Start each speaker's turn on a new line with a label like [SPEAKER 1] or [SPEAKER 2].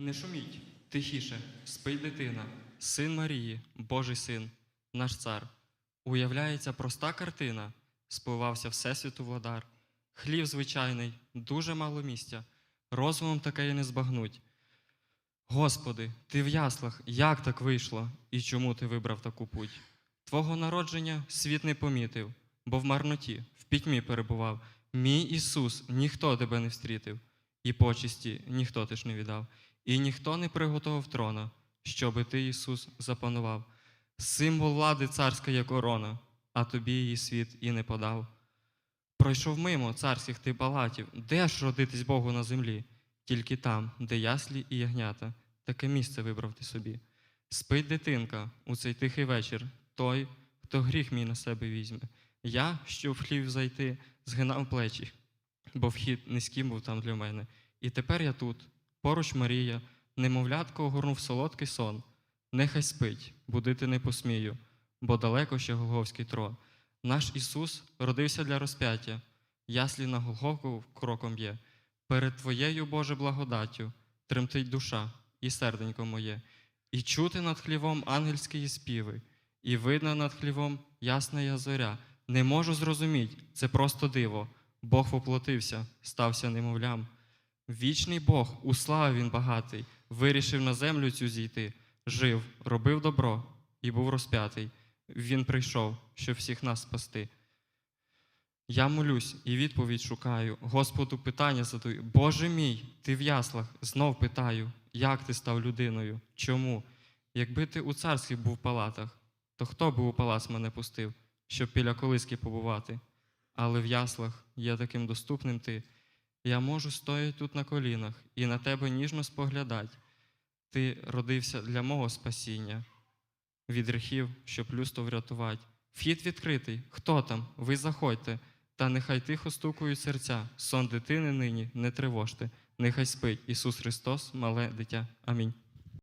[SPEAKER 1] Не шуміть, тихіше, спить дитина, син Марії, Божий син, наш цар. Уявляється проста картина, спливався Всесвіту владар. Хлів звичайний, дуже мало місця, розумом таке й не збагнуть. Господи, ти в яслах, як так вийшло, і чому ти вибрав таку путь? Твого народження світ не помітив, бо в марноті, в пітьмі перебував. Мій Ісус, ніхто тебе не встрітив, і почесті ніхто ти ж не віддав, і ніхто не приготував трона, щоби ти, Ісус, запанував. Символ влади царська є корона, а тобі її світ і не подав. Пройшов мимо царських ти палатів, де ж родитись Богу на землі? Тільки там, де яслі і ягнята, таке місце вибрав ти собі. Спить дитинка у цей тихий вечір, той, хто гріх мій на себе візьме. Я, що в хлів зайти, згинав плечі, бо вхід низьким був там для мене. І тепер я тут, поруч Марія, немовлятко огорнув солодкий сон. Нехай спить, будити не посмію, бо далеко ще Голговський трон. Наш Ісус родився для розп'яття, яслі на Голговку кроком є. Перед Твоєю, Боже, благодаттю тремтить душа і серденько моє, і чути над хлівом ангельські співи, і видно над хлівом ясна я зоря. Не можу зрозуміть, це просто диво. Бог воплотився, стався немовлям. Вічний Бог, у славі він багатий, вирішив на землю цю зійти, жив, робив добро і був розп'ятий. Він прийшов, щоб всіх нас спасти. Я молюсь і відповідь шукаю. Господу питання задаю. Боже мій, ти в яслах, знов питаю, як ти став людиною? Чому? Якби ти у царських був палатах, то хто би у палац мене пустив, щоб біля колиски побувати? Але в яслах є таким доступним ти. Я можу стояти тут на колінах і на тебе ніжно споглядать. Ти родився для мого спасіння, від гріхів, щоб люсто врятувати. Вхід відкритий. Хто там? Ви заходьте. Та нехай тихо стукують серця, сон дитини нині не тривожте. Нехай спить Ісус Христос, мале дитя. Амінь.